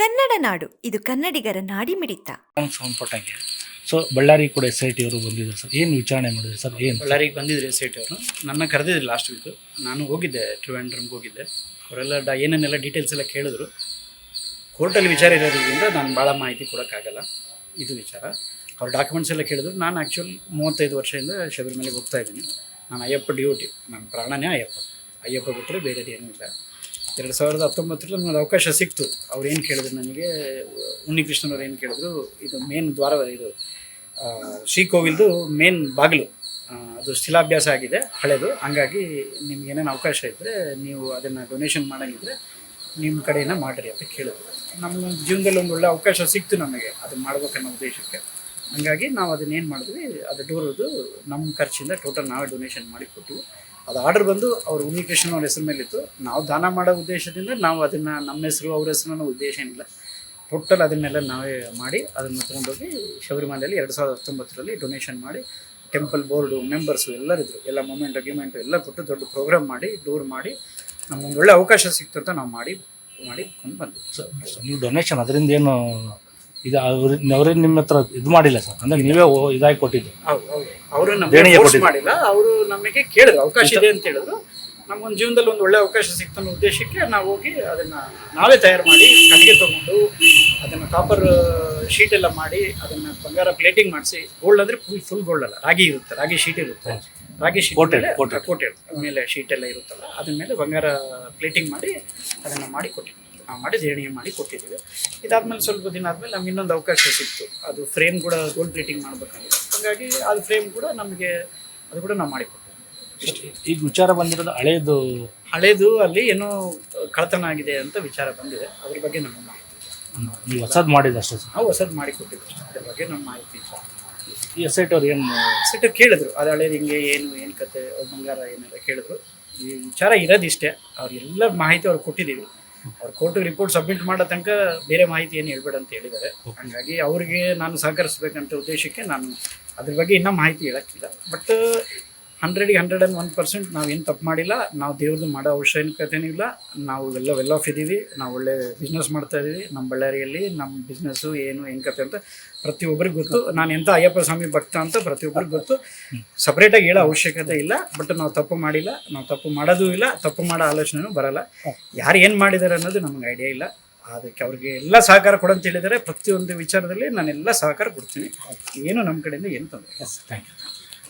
ಕನ್ನಡ ನಾಡು. ಇದು ಕನ್ನಡಿಗರ ನಾಡಿ ಮಿಡಿತ. ಸಂಬಂಧಪಟ್ಟಂಗೆ ಸೊ ಬಳ್ಳಾರಿ ಕೂಡ ಎಸ್ ಐ ಟಿ ಅವರು ಬಂದಿದ್ರು ಸರ್. ಏನು ವಿಚಾರಣೆ ಮಾಡಿದ್ರು ಸರ್? ಏನು? ಬಳ್ಳಾರಿಗೆ ಬಂದಿದ್ರು ಎಸ್ ಐ ಟಿ ಅವರು. ನನ್ನ ಕರೆದಿದ್ರು ಲಾಸ್ಟ್ ವೀಕು ನಾನು ಹೋಗಿದ್ದೆ ಟ್ರಿವೆಂಡ್ರಮ್ಗೆ ಹೋಗಿದ್ದೆ. ಅವರೆಲ್ಲ ಡ ಏನೇನೆಲ್ಲ ಡೀಟೇಲ್ಸ್ ಎಲ್ಲ ಕೇಳಿದ್ರು. ಕೋರ್ಟಲ್ಲಿ ವಿಚಾರ ಇರೋದ್ರಿಂದ ನಾನು ಭಾಳ ಮಾಹಿತಿ ಕೊಡೋಕ್ಕಾಗಲ್ಲ. ಇದು ವಿಚಾರ. ಅವ್ರ ಡಾಕ್ಯುಮೆಂಟ್ಸ್ ಎಲ್ಲ ಕೇಳಿದ್ರು. ನಾನು ಆ್ಯಕ್ಚುಲಿ ಮೂವತ್ತೈದು ವರ್ಷದಿಂದ ಶಬರಿಮಲೆಗೆ ಹೋಗ್ತಾ ಇದ್ದೀನಿ. ನಾನು ಅಯ್ಯಪ್ಪ ಡ್ಯೂಟಿ ನನ್ನ ಪ್ರಾಣನೇ ಅಯ್ಯಪ್ಪ. ಅಯ್ಯಪ್ಪ ಬಿಟ್ಟರೆ ಬೇರೆದೇನೂ ಏನೂ ಇಲ್ಲ. ಎರಡು ಸಾವಿರದ ಹತ್ತೊಂಬತ್ತರಲ್ಲಿ ನನಗೆ ಅವಕಾಶ ಸಿಕ್ತು. ಅವ್ರು ಏನು ಕೇಳಿದ್ರು ನನಗೆ ಉನ್ನಿಕೃಷ್ಣನವ್ರು ಏನು ಕೇಳಿದ್ರು, ಇದು ಮೇನ್ ದ್ವಾರ ಇದು ಶ್ರೀಕೋವಿಲ್ದು ಮೇನ್ ಬಾಗಿಲು. ಅದು ಶಿಲಾಭ್ಯಾಸ ಆಗಿದೆ, ಹಳೆದು. ಹಾಗಾಗಿ ನಿಮ್ಗೆ ಏನೇನು ಅವಕಾಶ ಇದ್ದರೆ ನೀವು ಅದನ್ನು ಡೊನೇಷನ್ ಮಾಡೋಂಗಿದ್ರೆ ನಿಮ್ಮ ಕಡೆಯಿಂದ ಮಾಡಿರಿ ಅಂತ ಕೇಳಿದ್ರು. ನಮ್ಮ ಜೀವನದಲ್ಲಿ ಒಂದು ಒಳ್ಳೆ ಅವಕಾಶ ಸಿಕ್ತು ನಮಗೆ, ಅದನ್ನು ಮಾಡ್ಬೇಕನ್ನೋ ಉದ್ದೇಶಕ್ಕೆ. ಹಂಗಾಗಿ ನಾವು ಅದನ್ನೇನು ಮಾಡಿದ್ವಿ, ಅದು ಡೋರದು ನಮ್ಮ ಖರ್ಚಿಂದ ಟೋಟಲ್ ನಾವೇ ಡೊನೇಷನ್ ಮಾಡಿ ಕೊಟ್ಟಿವಿ ಅದು ಆರ್ಡರ್ ಬಂದು ಅವ್ರು ಉನ್ನಿಕೃಷ್ಣನ್ ಅವ್ರ ಹೆಸರು ಮೇಲಿತ್ತು. ನಾವು ದಾನ ಮಾಡೋ ಉದ್ದೇಶದಿಂದ ನಾವು ಅದನ್ನು ನಮ್ಮ ಹೆಸರು, ಅವ್ರ ಹೆಸರು ಅನ್ನೋ ಉದ್ದೇಶ ಏನಿಲ್ಲ. ಟೋಟಲ್ ಅದನ್ನೆಲ್ಲ ನಾವೇ ಮಾಡಿ, ಅದನ್ನು ತೊಗೊಂಡೋಗಿ ಶಬರಿಮಲೆಯಲ್ಲಿ ಎರಡು ಸಾವಿರದ ಹತ್ತೊಂಬತ್ತರಲ್ಲಿ ಡೊನೇಷನ್ ಮಾಡಿ ಟೆಂಪಲ್ ಬೋರ್ಡು ಮೆಂಬರ್ಸು ಎಲ್ಲರಿದ್ದರು ಎಲ್ಲ ಮೂಮೆಂಟ್ ಅಗ್ರಿಮೆಂಟು ಎಲ್ಲ ಕೊಟ್ಟು ದೊಡ್ಡ ಪ್ರೋಗ್ರಾಮ್ ಮಾಡಿ ಡೋರ್ ಮಾಡಿ, ನಮಗೊಂದು ಒಳ್ಳೆ ಅವಕಾಶ ಸಿಕ್ತು ನಾವು ಮಾಡಿ ಮಾಡಿ ಬಂದ್ವಿ. ನೀವು ಡೊನೇಷನ್ ಅದರಿಂದ ಏನು ಇದು ಅವ್ರ ಅವ್ರೇನು ನಿಮ್ಮ ಹತ್ರ ಇದು ಮಾಡಿಲ್ಲ ಸರ್. ಅಂದ್ರೆ ನೀವೇ ಓ- ಇದಾಗಿ ಕೊಟ್ಟಿದ್ದು. ಅವರು ನಮಗೆ ದೇಣಿಗೆ ಕೊಟ್ಟಿದ್ದು. ಮಾಡಿಲ್ಲ ಅವರು ನಮಗೆ ಕೇಳಿದ್ರು. ಅವಕಾಶ ಇದೆ ಅಂತ ಹೇಳಿದ್ರು. ನಮ್ಗೊಂದು ಜೀವನದಲ್ಲಿ ಒಂದು ಒಳ್ಳೆ ಅವಕಾಶ ಸಿಕ್ತು ಅನ್ನೋ ಉದ್ದೇಶಕ್ಕೆ ನಾವು ಹೋಗಿ ಅದನ್ನ ನಾವೇ ತಯಾರು ಮಾಡಿ ಕಟ್ಟಿಗೆ ತಗೊಂಡು ಅದನ್ನ ಕಾಪರ್ ಶೀಟ್ ಎಲ್ಲ ಮಾಡಿ ಅದನ್ನ ಬಂಗಾರ ಪ್ಲೇಟಿಂಗ್ ಮಾಡಿಸಿ ಗೋಲ್ಡ್ ಅಂದ್ರೆ ಫುಲ್ ಫುಲ್ ಗೋಲ್ಡ್ ಅಲ್ಲ. ರಾಗಿ ಇರುತ್ತೆ ರಾಗಿ ಶೀಟ್ ಇರುತ್ತೆ. ರಾಗಿ ಶೀಟ್ Coated, ಮೇಲೆ coated. ಕೋಟೆಡ್ ಮೇಲೆ ಶೀಟ್ ಎಲ್ಲ ಇರುತ್ತಲ್ಲ ಅದ್ರ ಮೇಲೆ ಬಂಗಾರ ಪ್ಲೇಟಿಂಗ್ ಮಾಡಿ ಅದನ್ನ ಮಾಡಿ ಕೊಟ್ಟಿದ್ವಿ. ನಾವು ಮಾಡಿ ದೇಣಿಗೆ ಮಾಡಿ ಕೊಟ್ಟಿದ್ದೀವಿ. ಇದಾದಮೇಲೆ ಸ್ವಲ್ಪ ದಿನ ಆದ್ಮೇಲೆ ನಮ್ಗೆ ಇನ್ನೊಂದು ಅವಕಾಶ ಸಿಕ್ತು. ಅದು ಫ್ರೇಮ್ ಕೂಡ ಗೋಲ್ಡ್ ಪ್ಲೇಟಿಂಗ್ ಮಾಡಬೇಕಾಗಿತ್ತು ಹಾಗಾಗಿ ಅದು ಫ್ರೇಮ್ ಕೂಡ ನಮಗೆ ಅದು ಕೂಡ ನಾವು ಮಾಡಿಕೊಟ್ಟಿದ್ವಿ ಈಗ ವಿಚಾರ ಬಂದಿರೋದು ಹಳೇದು. ಹಳೇದು ಅಲ್ಲಿ ಏನೋ ಕಳತನ ಆಗಿದೆ ಅಂತ ವಿಚಾರ ಬಂದಿದೆ. ಅದ್ರ ಬಗ್ಗೆ ನಮ್ಮ ಮಾಹಿತಿ. ನೀವು ಹೊಸದು ಮಾಡಿದಷ್ಟೇ ಅಷ್ಟೇ ಸರ್? ನಾವು ಹೊಸದು ಮಾಡಿಕೊಟ್ಟಿದ್ವಿ ಅದ್ರ ಬಗ್ಗೆ ನಮ್ಮ ಮಾಹಿತಿ ಇಲ್ಲ. ಈ ಎಸ್ ಐ ಅವ್ರು ಏನು ಸೆಟ್ ಕೇಳಿದ್ರು. ಅದು ಹಳೇದು ಹಿಂಗೆ ಏನು ಏನು ಕತೆ ಬಂಗಾರ ಏನೆಲ್ಲ ಕೇಳಿದ್ರು. ಈ ವಿಚಾರ ಇರೋದಿಷ್ಟೇ. ಅವ್ರಿಗೆಲ್ಲ ಮಾಹಿತಿ ಅವ್ರು ಕೊಟ್ಟಿದ್ದೀವಿ. ಅವ್ರು ಕೋರ್ಟ್ ರಿಪೋರ್ಟ್ ಸಬ್ಮಿಟ್ ಮಾಡೋ ತನಕ ಬೇರೆ ಮಾಹಿತಿ ಏನು ಹೇಳ್ಬೇಡ ಅಂತ ಹೇಳಿದ್ದಾರೆ. ಹಾಗಾಗಿ ಅವರಿಗೆ ನಾನು ಸಹಕರಿಸ್ಬೇಕಂತ ಉದ್ದೇಶಕ್ಕೆ ನಾನು ಅದ್ರ ಬಗ್ಗೆ ಇನ್ನೂ ಮಾಹಿತಿ ಹೇಳಕ್ಕಿಲ್ಲ. ಬಟ್ ಹಂಡ್ರೆಡಿಗೆ ಹಂಡ್ರೆಡ್ ಆ್ಯಂಡ್ ಒನ್ ಪರ್ಸೆಂಟ್ ನಾವು ಏನು ತಪ್ಪು ಮಾಡಿಲ್ಲ. ನಾವು ದೇವ್ರದ್ದು ಮಾಡೋ ಅವಶ್ಯಕತೆನೂ ಇಲ್ಲ. ನಾವು ಎಲ್ಲ ವೆಲ್ ಆಫ್ ಇದ್ದೀವಿ ನಾವು ಒಳ್ಳೆ ಬಿಸ್ನೆಸ್ ಮಾಡ್ತಾ ಇದ್ದೀವಿ ನಮ್ಮ ಬಳ್ಳಾರಿಯಲ್ಲಿ ನಮ್ಮ ಬಿಸ್ನೆಸ್ಸು ಏನು ಏನು ಕತೆ ಅಂತ ಪ್ರತಿಯೊಬ್ಬರಿಗೆ ಗೊತ್ತು. ನಾನು ಎಂಥ ಅಯ್ಯಪ್ಪ ಸ್ವಾಮಿ ಭಕ್ತ ಅಂತ ಪ್ರತಿಯೊಬ್ಬರಿಗೆ ಗೊತ್ತು. ಸಪ್ರೇಟಾಗಿ ಹೇಳೋ ಅವಶ್ಯಕತೆ ಇಲ್ಲ. ಬಟ್ ನಾವು ತಪ್ಪು ಮಾಡಿಲ್ಲ. ನಾವು ತಪ್ಪು ಮಾಡೋದೂ ಇಲ್ಲ. ತಪ್ಪು ಮಾಡೋ ಆಲೋಚನೆನೂ ಬರಲ್ಲ. ಯಾರು ಏನು ಮಾಡಿದ್ದಾರೆ ಅನ್ನೋದು ನಮ್ಗೆ ಐಡಿಯಾ ಇಲ್ಲ. ಅದಕ್ಕೆ ಅವ್ರಿಗೆ ಎಲ್ಲ ಸಹಕಾರ ಕೊಡು ಅಂತ ಹೇಳಿದರೆ. ಪ್ರತಿಯೊಂದು ವಿಚಾರದಲ್ಲಿ ನಾನೆಲ್ಲ ಸಹಕಾರ ಕೊಡ್ತೀನಿ. ಏನು ನಮ್ಮ ಕಡೆಯಿಂದ ಏನು ತೊಂದರೆ ಥ್ಯಾಂಕ್ ಯು